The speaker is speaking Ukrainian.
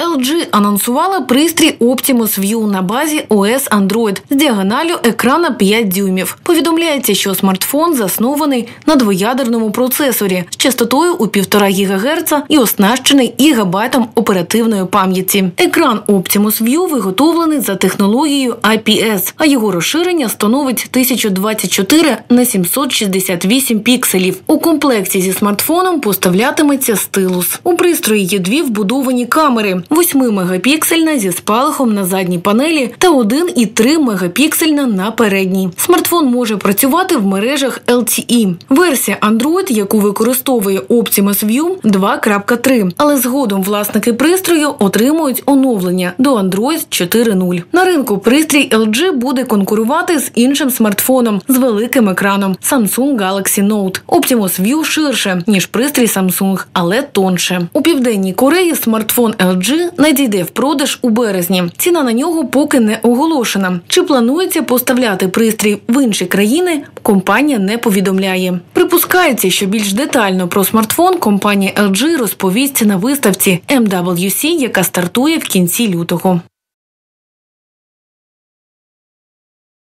LG анонсувала пристрій Optimus View на базі OS Android з діагоналю екрана 5 дюймів. Повідомляється, що смартфон заснований на двоядерному процесорі з частотою у 1,5 ГГц і оснащений гігабайтом оперативної пам'яті. Екран Optimus View виготовлений за технологією IPS, а його розширення становить 1024 на 768 пікселів. У комплекті зі смартфоном поставлятиметься стилус. У пристрої є дві вбудовані камери: 8-мегапіксельна зі спалахом на задній панелі та 1,3 мегапіксельна на передній. Смартфон може працювати в мережах LTE. Версія Android, яку використовує Optimus View 2.3, але згодом власники пристрою отримують оновлення до Android 4.0. На ринку пристрій LG буде конкурувати з іншим смартфоном з великим екраном Samsung Galaxy Note. Optimus View ширше ніж пристрій Samsung, але тонше. У південній Кореї смартфон LG надійде в продаж у березні. Ціна на нього поки не оголошена. Чи планується поставляти пристрій в інші країни? Компанія не повідомляє. Припускається, що більш детально про смартфон компанія LG розповість на виставці MWC, яка стартує в кінці лютого.